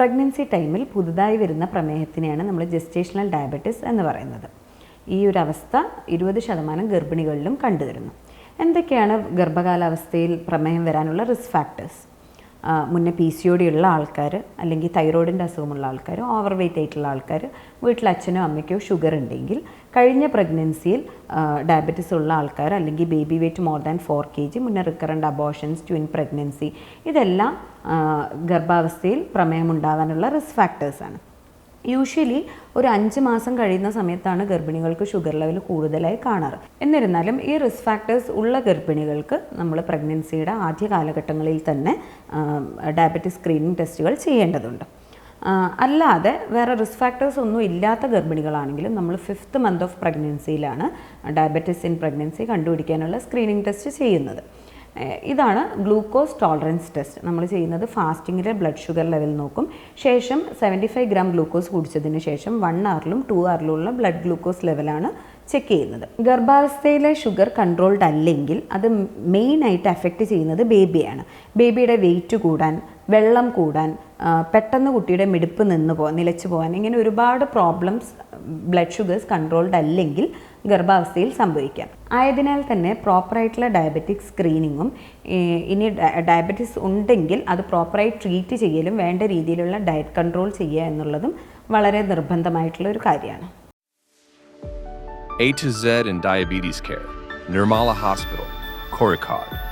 Pregnancy ടൈമിൽ പുതുതായി വരുന്ന പ്രമേഹത്തിനെയാണ് നമ്മൾ ജസ്റ്റേഷണൽ ഡയബറ്റിസ് എന്ന് പറയുന്നത്. ഈ ഒരു അവസ്ഥ ഇരുപത് ശതമാനം ഗർഭിണികളിലും കണ്ടുവരുന്നു. എന്തൊക്കെയാണ് ഗർഭകാലാവസ്ഥയിൽ പ്രമേഹം വരാനുള്ള റിസ്ക് ഫാക്ടേഴ്സ് മുന്നേ പി സി ഒ ഡി ഉള്ള ആൾക്കാർ അല്ലെങ്കിൽ തൈറോയിഡിന്റെ അസുഖമുള്ള ആൾക്കാർ ഓവർ വെയിറ്റ് ആയിട്ടുള്ള ആൾക്കാർ വീട്ടിൽ അച്ഛനോ അമ്മയ്ക്കോ ഷുഗർ ഉണ്ടെങ്കിൽ കഴിഞ്ഞ പ്രഗ്നൻസിയിൽ ഡയബറ്റിസ് ഉള്ള ആൾക്കാർ അല്ലെങ്കിൽ baby weight more than four K G മുന്നേ റിക്കറന്റ് അബോഷൻസ് ട്വിൻ പ്രഗ്നൻസി ഇതെല്ലാം ഗർഭാവസ്ഥയിൽ പ്രമേയം ഉണ്ടാകാനുള്ള റിസ്ക് ഫാക്ടേഴ്സാണ് യൂഷ്വലി ഒരു അഞ്ച് മാസം കഴിയുന്ന സമയത്താണ് ഗർഭിണികൾക്ക് ഷുഗർ ലെവൽ കൂടുതലായി കാണാറ്. എന്നിരുന്നാലും ഈ റിസ്ക് ഫാക്ടേഴ്സ് ഉള്ള ഗർഭിണികൾക്ക് നമ്മൾ പ്രഗ്നൻസിയുടെ ആദ്യ കാലഘട്ടങ്ങളിൽ തന്നെ ഡയബറ്റിസ് സ്ക്രീനിങ് ടെസ്റ്റുകൾ ചെയ്യേണ്ടതുണ്ട്. അല്ലാതെ വേറെ റിസ്ക് ഫാക്ടേഴ്സ് ഒന്നും ഇല്ലാത്ത ഗർഭിണികളാണെങ്കിലും നമ്മൾ ഫിഫ്ത്ത് മന്ത് ഓഫ് പ്രഗ്നൻസിയിലാണ് ഡയബറ്റിസ് ഇൻ പ്രഗ്നൻസി കണ്ടുപിടിക്കാനുള്ള സ്ക്രീനിങ് ടെസ്റ്റ് ചെയ്യുന്നത്. ഇതാണ് ഗ്ലൂക്കോസ് ടോളറൻസ് ടെസ്റ്റ് നമ്മൾ ചെയ്യുന്നത് ഫാസ്റ്റിങ്ങിലെ ബ്ലഡ് ഷുഗർ ലെവൽ നോക്കും. ശേഷം സെവന്റി ഫൈവ് ഗ്രാം ഗ്ലൂക്കോസ് കുടിച്ചതിന് ശേഷം വൺ അവറിലും ടു അവറിലുമുള്ള ബ്ലഡ് ഗ്ലൂക്കോസ് ലെവലാണ് ചെക്ക് ചെയ്യുന്നത്. ഗർഭാവസ്ഥയിലെ ഷുഗർ കൺട്രോൾഡ് അല്ലെങ്കിൽ അത് മെയിനായിട്ട് എഫക്റ്റ് ചെയ്യുന്നത് ബേബിയാണ് ബേബിയുടെ വെയിറ്റ് കൂടാൻ വെള്ളം കൂടാൻ പെട്ടെന്ന് കുട്ടിയുടെ മിടുപ്പ് നിന്ന് പോകാൻ നിലച്ചു പോകാൻ ഇങ്ങനെ ഒരുപാട് പ്രോബ്ലംസ് ബ്ലഡ് ഷുഗേഴ്സ് കൺട്രോൾഡ് അല്ലെങ്കിൽ ഗർഭാവസ്ഥയിൽ സംഭവിക്കാം. ആയതിനാൽ തന്നെ പ്രോപ്പറായിട്ടുള്ള ഡയബറ്റിക് സ്ക്രീനിങ്ങും ഇനി ഡയബറ്റിസ് ഉണ്ടെങ്കിൽ അത് പ്രോപ്പറായി ട്രീറ്റ് ചെയ്യലും വേണ്ട രീതിയിലുള്ള ഡയറ്റ് കൺട്രോൾ ചെയ്യുക എന്നുള്ളതും വളരെ നിർബന്ധമായിട്ടുള്ള ഒരു കാര്യമാണ്. A to Z in diabetes care. Nirmala Hospital, Korikad.